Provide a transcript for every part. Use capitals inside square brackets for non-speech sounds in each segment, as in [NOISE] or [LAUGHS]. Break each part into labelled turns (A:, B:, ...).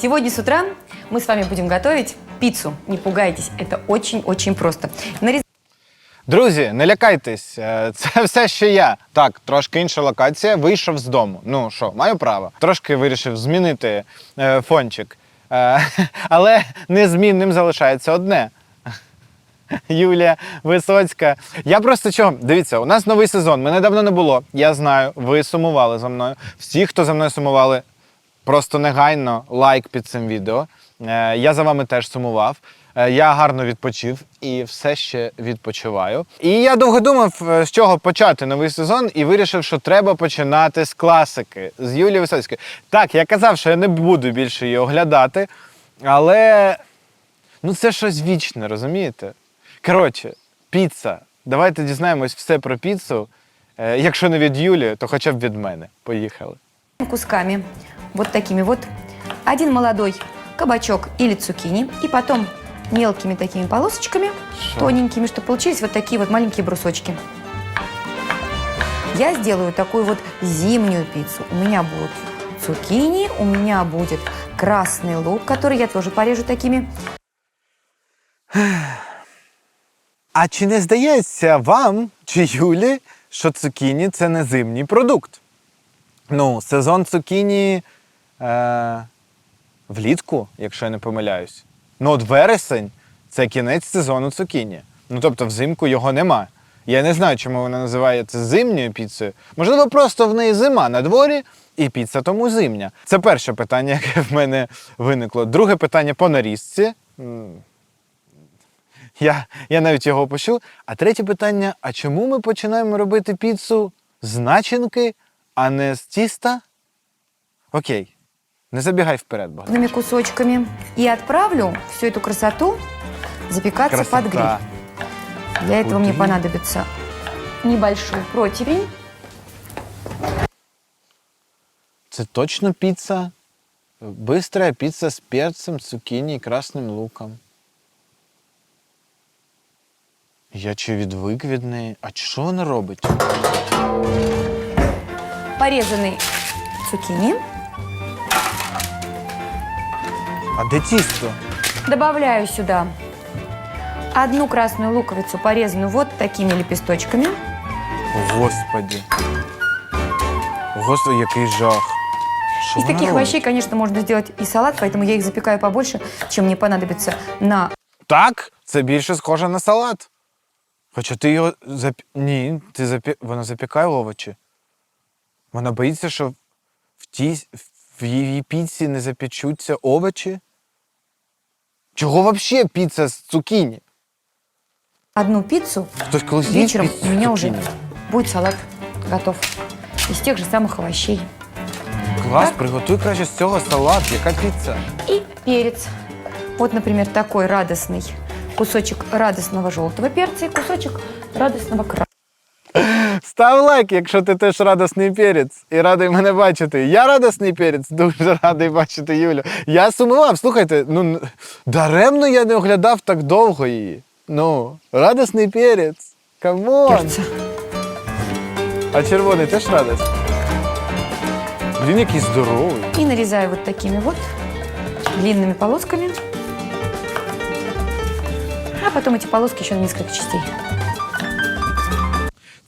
A: Сегодня с утра мы с вами будем готовить пиццу. Не пугайтесь, это очень-очень просто. Нарез-
B: Друзі, не лякайтесь, е, це [LAUGHS] все ще я. Так, трошки інша локація. Вийшов з дому. Ну що, маю право. Трошки вирішив змінити е, фончик. Е, [LAUGHS] але незмінним залишається одне. [LAUGHS] Юлія Висоцька. Я просто чого? Дивіться, у нас новий сезон. Мене давно не було. Я знаю, ви сумували за мною. Всі, хто за мною сумували, просто негайно лайк під цим відео. Е, Я за вами теж сумував. Е, Я гарно відпочив і все ще відпочиваю. І я довго думав, е, з чого почати новий сезон, і вирішив, що треба починати з класики, з Юлії Висоцької. Так, я казав, що я не буду більше її оглядати, але ну це щось вічне, розумієте? Коротше, піца. Давайте дізнаємось все про піцу. Якщо не від Юлі, то хоча б від мене. Поїхали.
A: кусками, вот такими вот. Один молодой кабачок или цукини. И потом мелкими такими полосочками,
B: Шо?
A: тоненькими, чтобы получились вот такие вот маленькие брусочки. Я сделаю такую вот зимнюю пиццу. У меня будут цукини, у меня будет красный лук, который я тоже порежу такими
B: А чи не здається вам чи Юлі, що цукіні це не зимній продукт? Ну, сезон цукіні е, влітку, якщо я не помиляюсь. Ну, от вересень це кінець сезону цукіні. Ну, тобто, взимку його нема. Я не знаю, чому вона називає це зимньою піцею. Можливо, просто в неї зима на дворі, і піца тому зимня. Це перше питання, [LAUGHS] яке в мене виникло. Друге питання по нарізці. Я, я навіть його опущу. А третє питання: а чому ми починаємо робити піцу з начинки, а не з тіста? Окей, не забігай вперед, Богдан.
A: крупными кусочками. И отправлю всю эту красоту запекаться под гриль. Для этого мне
B: Куда?
A: понадобится небольшой противень.
B: Це точно піца? Быстрая піца з перцем, цукіні і красним луком. Я чи відвик від неї? А що вона робить?
A: порезанный цукини.
B: А де тісто?
A: Добавляю сюда одну красную луковицу, порезанную вот такими лепесточками.
B: О, Господи. О, Господи, який жах. Що
A: Из
B: вона
A: таких
B: робить?
A: овощей, конечно, можно сделать и салат, поэтому я их запекаю побольше, чем мне понадобится на
B: Так, це більше схоже на салат. Хоча ти його зап... Ні, ти запі... вона запікає овочі. Вона боїться, що в, тій... в її піці не запечуться овочі. Чого взагалі піца з цукіні?
A: одну пиццу.
B: Хтось колись їв
A: Вечером
B: піцу
A: у
B: з
A: меня уже
B: цукіні?
A: будет салат готов. Из тех же самых овощей.
B: Клас,
A: Так.
B: приготуй краще з цього салат. Яка піца?
A: И перец. Вот, например, такой радостный кусочек радостного желтого перца и кусочек радостного красного.
B: Став лайк, якщо ти теж радосний перець і радий мене бачити. Я радосний перець, дуже радий бачити Юлю. Я сумував, слухайте, ну даремно я не оглядав так довго її. Ну, радосний перець. Камон. А червоний теж радосний. Блін, який здоровий.
A: И нарезаю вот такими вот длинными полосками. А потом эти полоски еще на несколько частей.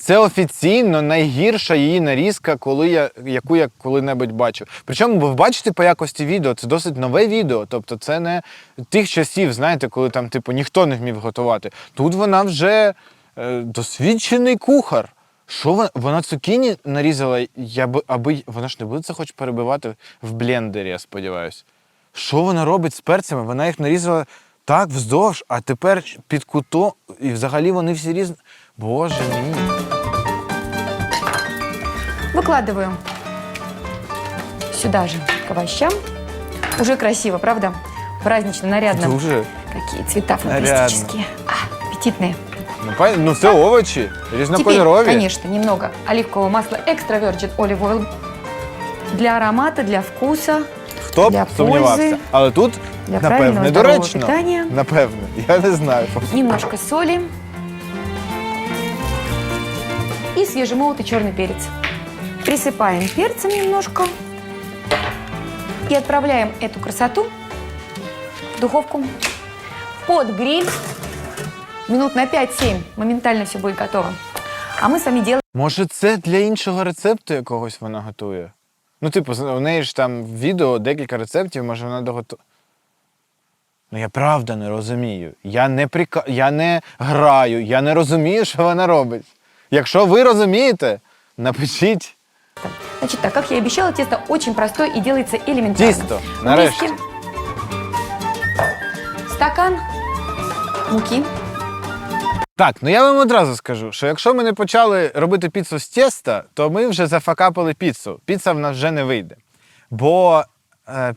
B: Це офіційно найгірша її нарізка, коли я, яку я коли-небудь бачив. Причому ви бачите по якості відео, це досить нове відео. Тобто це не тих часів, знаєте, коли там, типу, ніхто не вмів готувати. Тут вона вже е, досвідчений кухар. Що вона, вона цукіні нарізала, я би, аби вона ж не буде це хоч перебивати в блендері, я сподіваюся. Що вона робить з перцями? Вона їх нарізала так вздовж, а тепер під кутом, і взагалі вони всі різні. Боже мій.
A: Выкладываю сюда же к овощам. Уже красиво, правда? Празднично, нарядно.
B: Дуже.
A: Какие цвета
B: Нарядно.
A: фантастические. А, аппетитные.
B: Ну, пон- ну це овочі,
A: Теперь,
B: різнокольорові.
A: конечно, немного оливкового масла extra virgin olive oil для аромата, для вкуса.
B: Хто б
A: для
B: сумнівався.
A: пользи,
B: Але тут,
A: для правильного
B: напевне,
A: здорового
B: доречно.
A: питання.
B: Напевне, я не знаю.
A: Немножко соли и свежемолотый черный перец. Присыпаем перцем немножко. И отправляем эту красоту в духовку под гриль. Минут на 5-7. Моментально все будет готово. А мы с вами делаем
B: Може, це для іншого рецепту якогось вона готує? Ну, типу, з- у неї ж там відео декілька рецептів, може вона доготу. Ну, я правда не розумію. Я не, прика... я не граю, я не розумію, що вона робить. Якщо ви розумієте, напишіть.
A: Значит так, как я и обещала, тесто очень простое и делается элементарно.
B: Тісто, нарешті.
A: Вместе стакан муки.
B: Так, ну я вам одразу скажу, що якщо ми не почали робити піцу з тіста, то ми вже зафакапили піцу. Піца в нас вже не вийде. Бо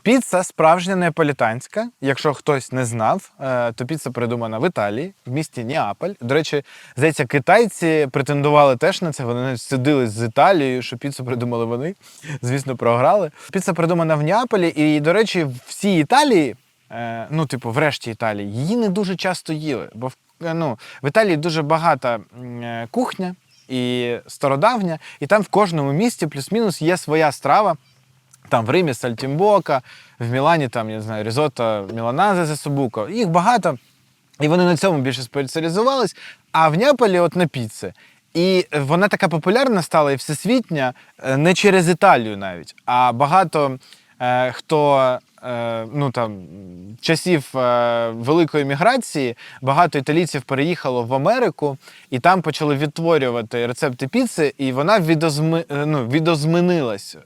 B: піца справжня неаполітанська. Якщо хтось не знав, е, то піца придумана в Італії, в місті Неаполь. До речі, здається, китайці претендували теж на це. Вони навіть судились з Італією, що піцу придумали вони. Звісно, програли. Піца придумана в Неаполі, і, до речі, в всій Італії е, ну, типу, врешті Італії, її не дуже часто їли. Бо в, е, ну, в Італії дуже багата е, кухня і стародавня, і там в кожному місті плюс-мінус є своя страва. Там в Римі сальтімбока, в Мілані там, я не знаю, різотто Міланазе з Собуко. Їх багато, і вони на цьому більше спеціалізувались. А в Неаполі от на піци. І вона така популярна стала і всесвітня е, не через Італію навіть, а багато е, хто е, ну там часів е, великої міграції, багато італійців переїхало в Америку і там почали відтворювати рецепти піци, і вона відозми, ну, відозмінилася.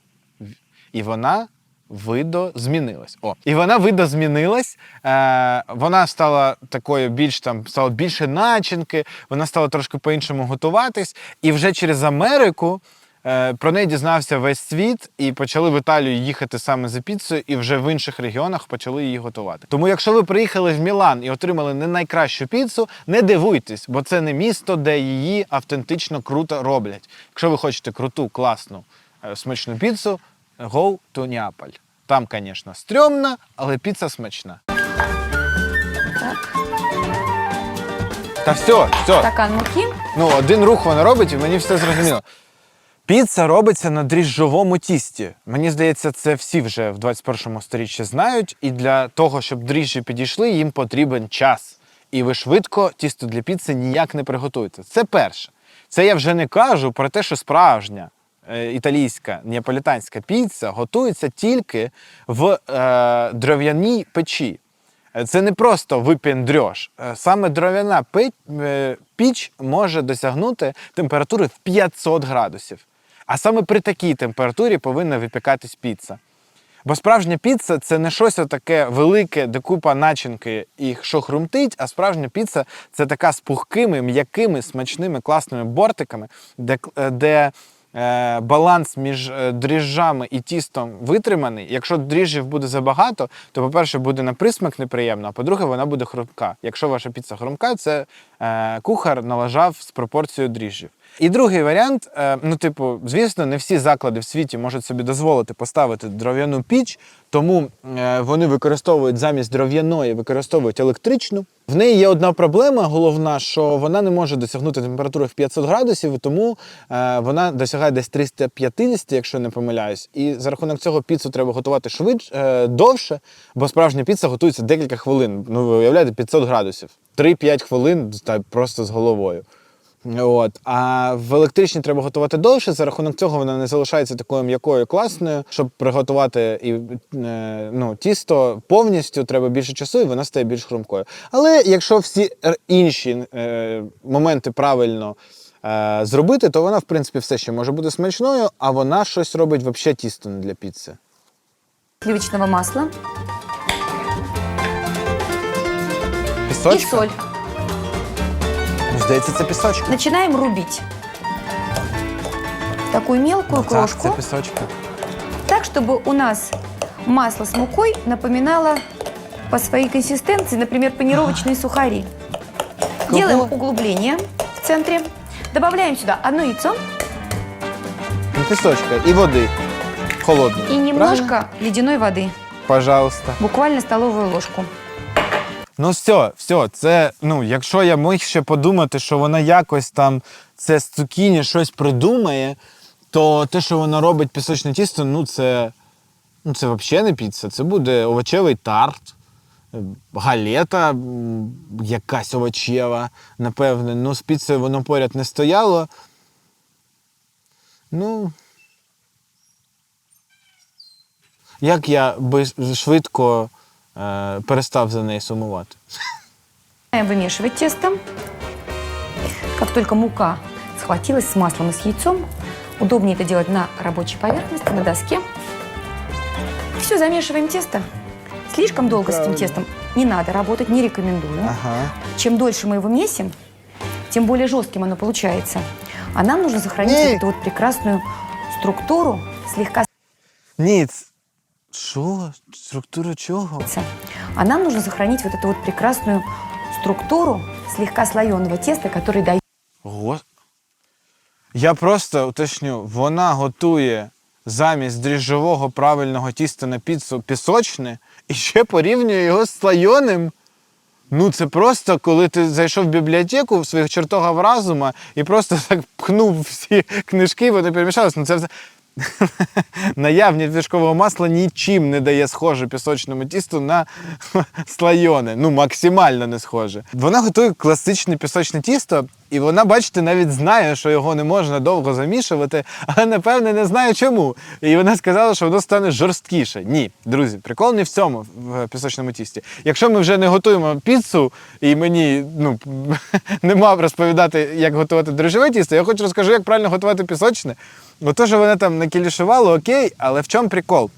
B: І вона видозмінилась. О, і вона видозмінилась. Е, вона стала такою більш там, стало більше начинки, вона стала трошки по-іншому готуватись. І вже через Америку е, про неї дізнався весь світ, і почали в Італію їхати саме за піцею, і вже в інших регіонах почали її готувати. Тому, якщо ви приїхали в Мілан і отримали не найкращу піцу, не дивуйтесь, бо це не місто, де її автентично круто роблять. Якщо ви хочете круту, класну, е, смачну піцу, go to Неаполь. Там, звісно, стрьомно, але піца смачна.
A: Так,
B: Та все, все.
A: стакан муки.
B: Ну, один рух вона робить, і мені все зрозуміло. Піца робиться на дріжджовому тісті. Мені здається, це всі вже в 21 сторіччі знають. І для того, щоб дріжджі підійшли, їм потрібен час. І ви швидко тісто для піци ніяк не приготуєте. Це перше. Це я вже не кажу про те, що справжня італійська неаполітанська піца готується тільки в е, дров'яній печі. Е, Це не просто випендрьош. Е, Саме дров'яна е, піч може досягнути температури в 500 градусів. А саме при такій температурі повинна випікатись піца. Бо справжня піца це не щось таке велике, де купа начинки і що хрумтить, а справжня піца це така з пухкими, м'якими, смачними, класними бортиками, де, е, де е, баланс між е, дріжджами і тістом витриманий. Якщо дріжджів буде забагато, то, по-перше, буде на присмак неприємно, а по-друге, вона буде хрумка. Якщо ваша піца хрумка, це е, кухар налажав з пропорцією дріжджів. І другий варіант, е, ну, типу, звісно, не всі заклади в світі можуть собі дозволити поставити дров'яну піч, тому е, вони використовують замість дров'яної, використовують електричну. В неї є одна проблема головна, що вона не може досягнути температури в 500 градусів, тому е, вона досягає десь 350, якщо не помиляюсь. І за рахунок цього піцу треба готувати швидше, довше, бо справжня піца готується декілька хвилин. Ну, ви уявляєте, 500 градусів. 3-5 хвилин та просто з головою. От. А в електричній треба готувати довше. За рахунок цього вона не залишається такою м'якою класною. Щоб приготувати і, е, ну, тісто повністю треба більше часу, і вона стає більш хрумкою. Але якщо всі інші е, моменти правильно е, зробити, то вона, в принципі, все ще може бути смачною, а вона щось робить взагалі тісто не для піци.
A: сливочного масла
B: Пісочка?
A: соль.
B: Ну, здається, це пісочка.
A: Начинаем рубить такую мелкую
B: Так,
A: крошку,
B: це пісочка.
A: так, чтобы у нас масло с мукой напоминало по своей консистенции, например, панировочные сухари.
B: Кого?
A: Делаем углубление в центре. Добавляем сюда одно яйцо
B: Ну, Пісочка і води. Холодної.
A: и немножко ледяной воды.
B: Пожалуйста.
A: Буквально столовую ложку.
B: Ну все, все, це, ну, якщо я міг ще подумати, що вона якось там це з цукіні щось придумає, то те, що вона робить пісочне тісто, ну це. Ну, це взагалі не піца, це буде овочевий тарт, галета якась овочева, напевне. Ну, з піцею воно поряд не стояло. Ну. Як я швидко перестав за неї сумувати.
A: Начинаем вымешивать тесто. Как только мука схватилась с маслом и с яйцом, удобнее это делать на рабочей поверхности, на доске. Все, замешиваем тесто. Слишком долго с этим тестом не надо работать, не рекомендую.
B: Ага.
A: Чем дольше мы его месим, тем более жестким оно получается. А нам нужно сохранить вот эту вот прекрасную структуру, слегка
B: Ні, ц- що? Структура чого?
A: с- А нам нужно сохранить вот эту вот прекрасную структуру слегка слоеного теста, который дает
B: Го... Я просто уточню, вона готує замість дріжджового правильного тіста на піцу пісочне і ще порівнює його з слайоним. Ну, це просто, коли ти зайшов в бібліотеку в своїх чертогах разума і просто так пхнув всі книжки, вони перемішались. Ну, це все... [LAUGHS] Наявність вершкового масла нічим не дає схоже пісочному тісту на [LAUGHS] слайоне. Ну, максимально не схоже. Вона готує класичне пісочне тісто, і вона, бачите, навіть знає, що його не можна довго замішувати, але напевне не знає чому. І вона сказала, що воно стане жорсткіше. Ні, друзі, прикол не в цьому в пісочному тісті. Якщо ми вже не готуємо піцу, і мені ну, [LAUGHS] не мав розповідати, як готувати дрожжеве тісто, я хоч розкажу, як правильно готувати пісочне. Ото, що вони там накілішували, окей, але в чому прикол?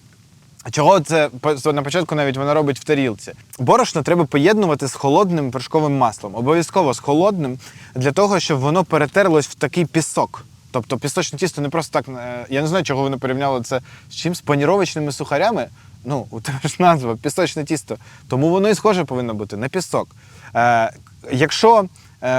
B: Чого це на початку навіть вона робить в тарілці? Борошно треба поєднувати з холодним вершковим маслом. Обов'язково з холодним, для того, щоб воно перетерлось в такий пісок. Тобто пісочне тісто не просто так. е, Я не знаю, чого вони порівняли це з чим? З паніровочними сухарями. Ну, у тебе ж назва пісочне тісто. Тому воно і схоже повинно бути на пісок. Е, якщо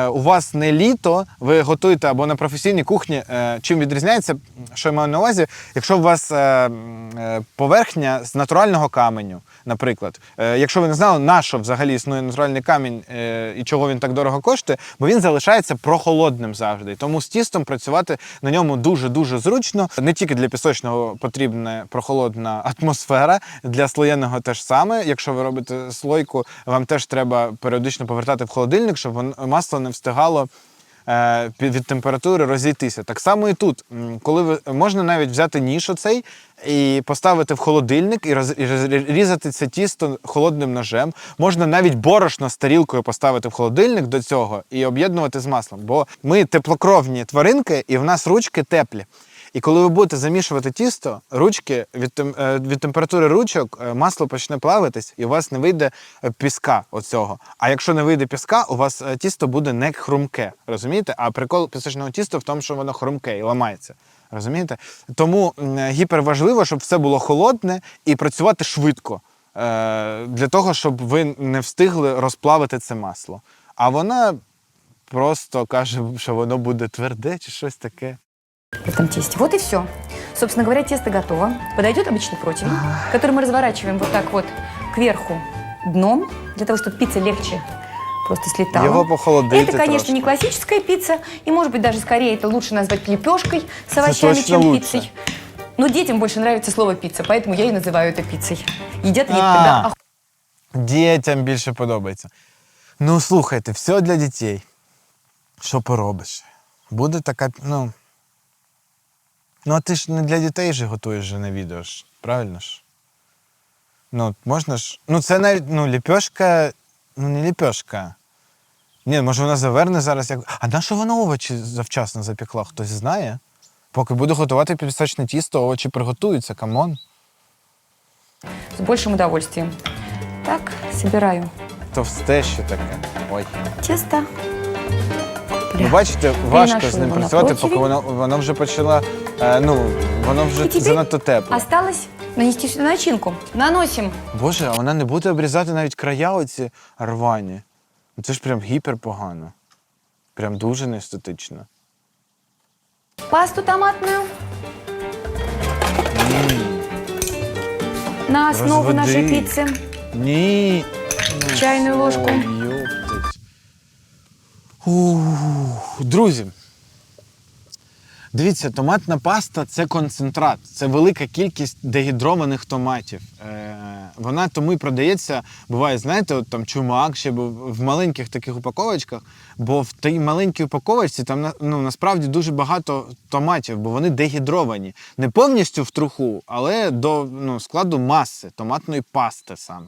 B: у вас не літо, ви готуєте або на професійній кухні, е, чим відрізняється, що я маю на увазі, якщо у вас е, е, поверхня з натурального каменю, наприклад, е, якщо ви не знали, на що взагалі існує натуральний камінь е, і чого він так дорого коштує, бо він залишається прохолодним завжди. Тому з тістом працювати на ньому дуже-дуже зручно. Не тільки для пісочного потрібна прохолодна атмосфера, для слоєного теж саме. Якщо ви робите слойку, вам теж треба періодично повертати в холодильник, щоб вон- масло не встигало е, від температури розійтися. Так само і тут. Коли ви можна навіть взяти ніж оцей і поставити в холодильник і роз- і різати це тісто холодним ножем. Можна навіть борошно з тарілкою поставити в холодильник до цього і об'єднувати з маслом. Бо ми теплокровні тваринки, і в нас ручки теплі. І коли ви будете замішувати тісто, ручки від, е, від температури ручок е, масло почне плавитись, і у вас не вийде е, піска оцього. А якщо не вийде піска, у вас тісто буде не хрумке. Розумієте? А прикол пісочного тіста в тому, що воно хрумке і ламається. Розумієте? Тому гіперважливо, щоб все було холодне і працювати швидко. Для того, щоб ви не встигли розплавити це масло. А вона просто каже, що воно буде тверде чи щось таке.
A: в этом тесте. Вот и все. Собственно говоря, тесто готово. Подойдет обычный противень, который мы разворачиваем вот так вот кверху дном, для того, чтобы пицца легче просто слетала.
B: Його похолодити
A: Это, конечно,
B: трошки.
A: не классическая пицца, и, может быть, даже скорее это лучше назвать лепешкой с овощами,
B: точно
A: чем
B: лучше.
A: пиццей. Но детям больше нравится слово пицца, поэтому я и называю это пиццей. Едят они
B: А.
A: тогда
B: Дітям більше подобається. Ну, слухайте, все для дітей. Що поробиш? Буде така, ну. Ну, а ти ж не для дітей же готуєш же на відео ж, правильно ж? Ну, можна ж. Ну, це навіть, ну, ліпешка, ну, не ліпешка. Ні, може вона заверне зараз як. А на що вона овочі завчасно запекла? Хтось знає? Поки буду готувати пісочне тісто, овочі приготуються, камон.
A: с большим удовольствием. Так, собираю
B: Товсте ще таке. Ой.
A: тесто.
B: Ви бачите, важко з ним працювати, поки воно, воно вже почало, е, ну, воно вже
A: І
B: занадто тепле.
A: Осталось нанести сюда начинку. Наносим
B: Боже, а вона не буде обрізати навіть края оці рвані. Ну, Це ж прям гіпер погано. Прям дуже неестетично.
A: пасту томатную на основу нашей
B: Разводи.
A: пиццы.
B: Ні. Ну,
A: Чайну ложку.
B: ёптать. Ух, Друзі. Дивіться, томатна паста це концентрат, це велика кількість дегідрованих томатів. Е, вона тому і продається, буває, знаєте, от там чумак ще в маленьких таких упаковочках, бо в тій маленькій упаковочці там ну, насправді дуже багато томатів, бо вони дегідровані. Не повністю в труху, але до ну, складу маси, томатної пасти саме.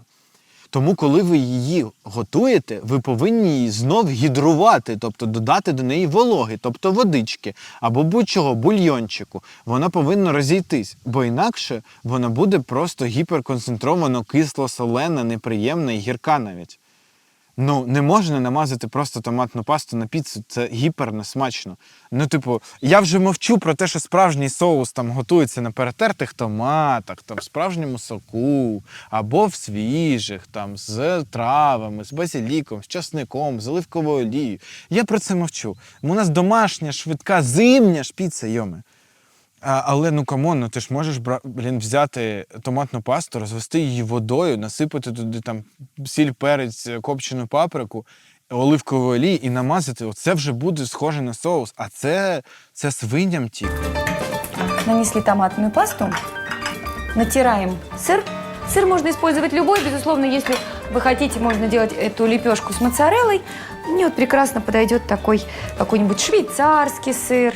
B: Тому, коли ви її готуєте, ви повинні її знов гідрувати, тобто додати до неї вологи, тобто водички або будь-чого, бульйончику. Вона повинна розійтись, бо інакше вона буде просто гіперконцентровано кисло, солена, неприємна і гірка навіть. Ну, не можна намазати просто томатну пасту на піцу, це гіпер несмачно. Ну, типу, я вже мовчу про те, що справжній соус там готується на перетертих томатах, там, в справжньому соку, або в свіжих, там, з травами, з базиліком, з часником, з оливковою олією. Я про це мовчу. У нас домашня, швидка, зимня ж піца, йоме. А, але ну камон, ну ти ж можеш бра- блін, взяти томатну пасту, розвести її водою, насипати туди там сіль, перець, копчену паприку, оливкову олію і намазати. Оце вже буде схоже на соус. А це, це свиням тільки.
A: Нанесли томатную пасту, натираем сыр. Сыр можно использовать любой, безусловно, если вы хотите, можно делать эту лепешку с моцареллой. Мне вот прекрасно подойдет такой какой-нибудь швейцарский сыр,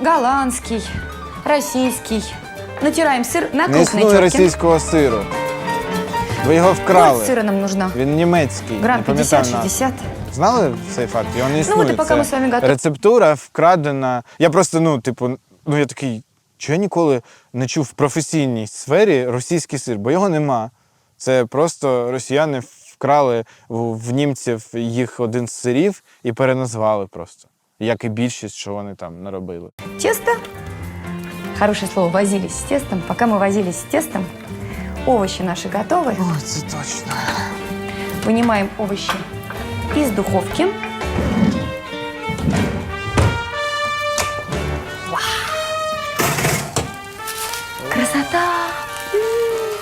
A: голландский, российский. Натираем сыр на
B: Не
A: крупной
B: існує
A: терке.
B: російського сиру. Ви його
A: Сколько
B: вкрали.
A: сыра нам нужно?
B: Він німецький.
A: Грамм
B: не пам'ятаю назву.
A: 50-60.
B: Знали цей факт? Його не існує.
A: от і поки ми з вами готов-
B: Рецептура вкрадена. Я просто, ну, типу, ну я такий, що я ніколи не чув в професійній сфері російський сир, бо його нема. Це просто росіяни вкрали в, в німців їх один з сирів і переназвали просто. Як і більшість, що вони там наробили.
A: Тесто. Хорошее слово, возились с тестом. Пока мы возились с тестом, овощи наши готовы.
B: Це точно.
A: Вынимаем овощи из духовки. Красота!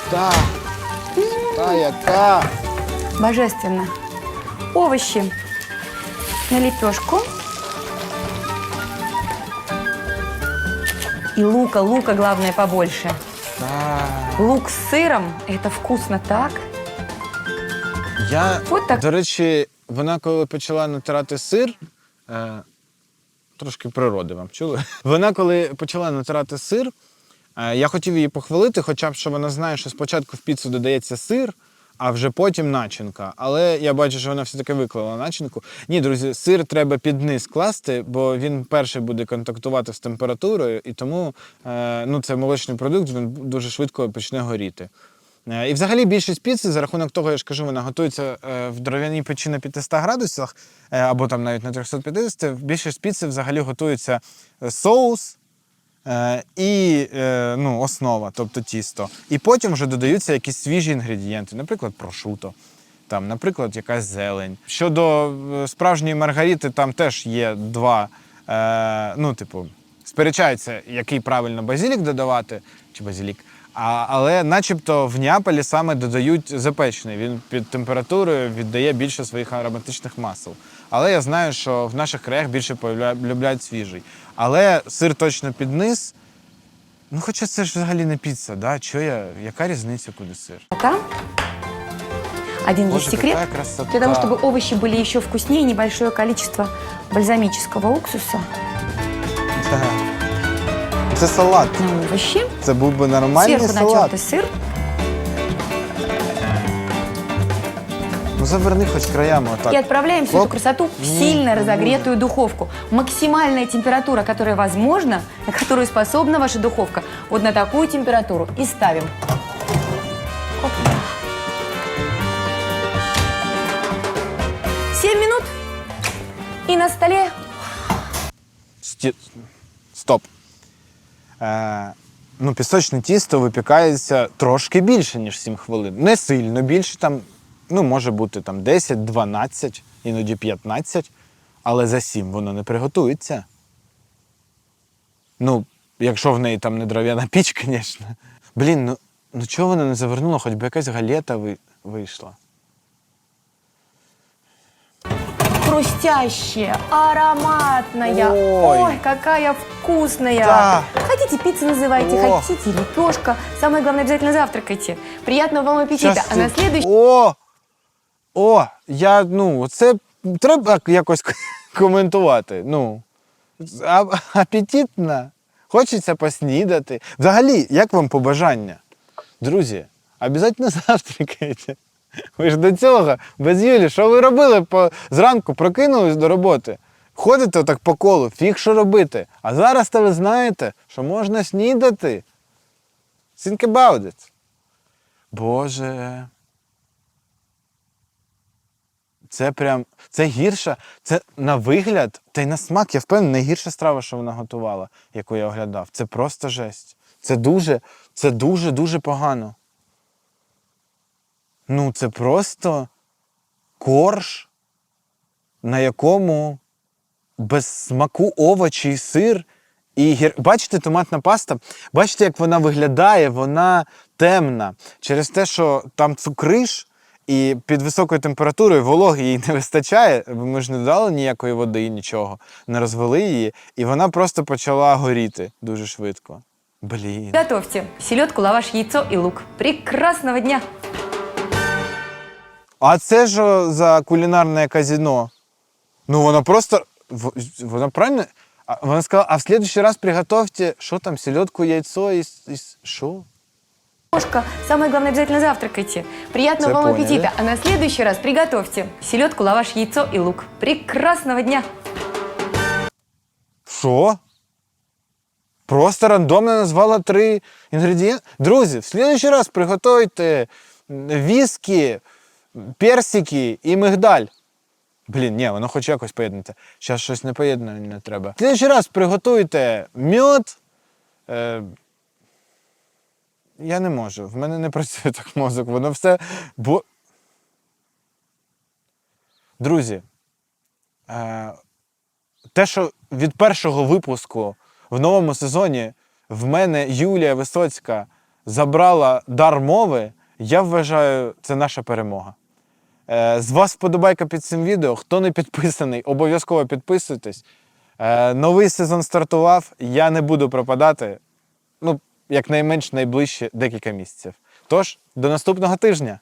B: Так. Та яка.
A: Божественно. Овощи на лепешку. И лука, лука главное побольше.
B: Так.
A: Лук с сыром – это вкусно так.
B: Я,
A: От так.
B: до речі, вона коли почала натирати сир, е, трошки природи вам чули? [LAUGHS] Вона коли почала натирати сир, е, я хотів її похвалити, хоча б що вона знає, що спочатку в піцу додається сир, а вже потім начинка. Але я бачу, що вона все-таки виклала начинку. Ні, друзі, сир треба під низ класти, бо він перший буде контактувати з температурою, і тому е, ну, це молочний продукт, він дуже швидко почне горіти. Е, І взагалі більшість піци за рахунок того, я ж кажу, вона готується е, в дров'яній печі на 500 градусах, або там навіть на 350, більшість піци взагалі готується соус і е, ну, основа, тобто тісто. І потім вже додаються якісь свіжі інгредієнти, наприклад, прошуто. Там, наприклад, якась зелень. Щодо е, справжньої маргарити, там теж є два. Е, ну, типу, сперечаються, який правильно базилік додавати, чи базилік. А, але начебто в Неаполі саме додають запечений. Він під температурою віддає більше своїх ароматичних масел. Але я знаю, що в наших краях більше полюбля- полюбляють свіжий. Але сир точно під низ. Ну, хоча це ж взагалі не піца, да? Чо я? Яка різниця, куди сир?
A: Красота. Один есть
B: Боже,
A: секрет.
B: какая красота.
A: Для того, чтобы овощи были еще вкуснее, небольшое количество бальзамического уксуса
B: Да. Це салат.
A: на овощи.
B: Це був би нормальний
A: Сверху
B: салат.
A: натертый сыр.
B: заверни хоч краями отак.
A: И отправляем всю
B: Оп.
A: эту красоту в
B: М,
A: сильно
B: ну,
A: разогретую духовку. Максимальная температура, которая возможна, на которую способна ваша духовка, вот на такую температуру и ставим. Оп. Семь минут. И на столе
B: Сті... Стоп. Е, ну, пісочне тісто випікається трошки більше, ніж 7 хвилин. Не сильно більше, там, ну, може бути там 10, 12, іноді 15, але за 7 воно не приготується. Ну, якщо в неї там не дров'яна [LAUGHS] піч, звісно. Блін, ну, ну чого вона не завернула, хоч би якась галета ви... вийшла.
A: хрустящая, ароматная.
B: Ой.
A: Ой, какая вкусная.
B: Да.
A: Хотите пиццу называйте,
B: О.
A: хотите лепешка. Самое главное, обязательно завтракайте. Приятного вам аппетита.
B: Щас
A: а
B: ти-
A: на следующий...
B: О! О! Я, ну, це треба якось коментувати. Ну, апетитно. Хочеться поснідати. Взагалі, як вам побажання? Друзі, обов'язково [LAUGHS] завтракайте. Ви ж до цього, без Юлі, що ви робили по... зранку, прокинулись до роботи? Ходите так по колу, фіг що робити. А зараз то ви знаєте, що можна снідати. Think about. Боже. Це прям. Це гірша. Це на вигляд, та й на смак, я впевнений, найгірша страва, що вона готувала, яку я оглядав. Це просто жесть. Це дуже, це дуже, дуже погано. Ну, це просто корж, на якому без смаку овочі і сир. І гір... бачите, томатна паста, бачите, як вона виглядає, вона темна. Через те, що там цукриш, і під високою температурою вологи їй не вистачає, бо ми ж не додали ніякої води, нічого, не розвели її, і вона просто почала горіти дуже швидко. Блін.
A: Готовьте селедку, лаваш, яйцо и лук. Прекрасного дня!
B: А це що за кулінарне казино? Ну, воно просто. в- Вона правильно. Вона сказала, а в следующий раз приготовьте, що там, селедку, яйцо і. і Що?
A: Лепешка. Самое главное, обязательно завтракайте. Приятного
B: Це
A: вам
B: поняли.
A: аппетита. А на следующий раз приготовьте селедку, лаваш, яйцо и лук. Прекрасного дня!
B: Що? Просто рандомно назвала три інгредієнти. Друзі, в следующий раз приготуйте віскі, персики і мигдаль. Блін, ні, воно хоч якось поєднати. Зараз щось не поєднане треба. В следующий раз приготуйте мед. Е, я не можу. В мене не працює [LAUGHS] так мозок. Воно все. Бо... Друзі, е, те, що від першого випуску в новому сезоні в мене Юлія Висоцька забрала дар мови, я вважаю, це наша перемога. Е, З вас вподобайка під цим відео. Хто не підписаний, обов'язково підписуйтесь. Е, Новий сезон стартував. Я не буду пропадати. Ну, якнайменш найближче декілька місяців. Тож, до наступного тижня.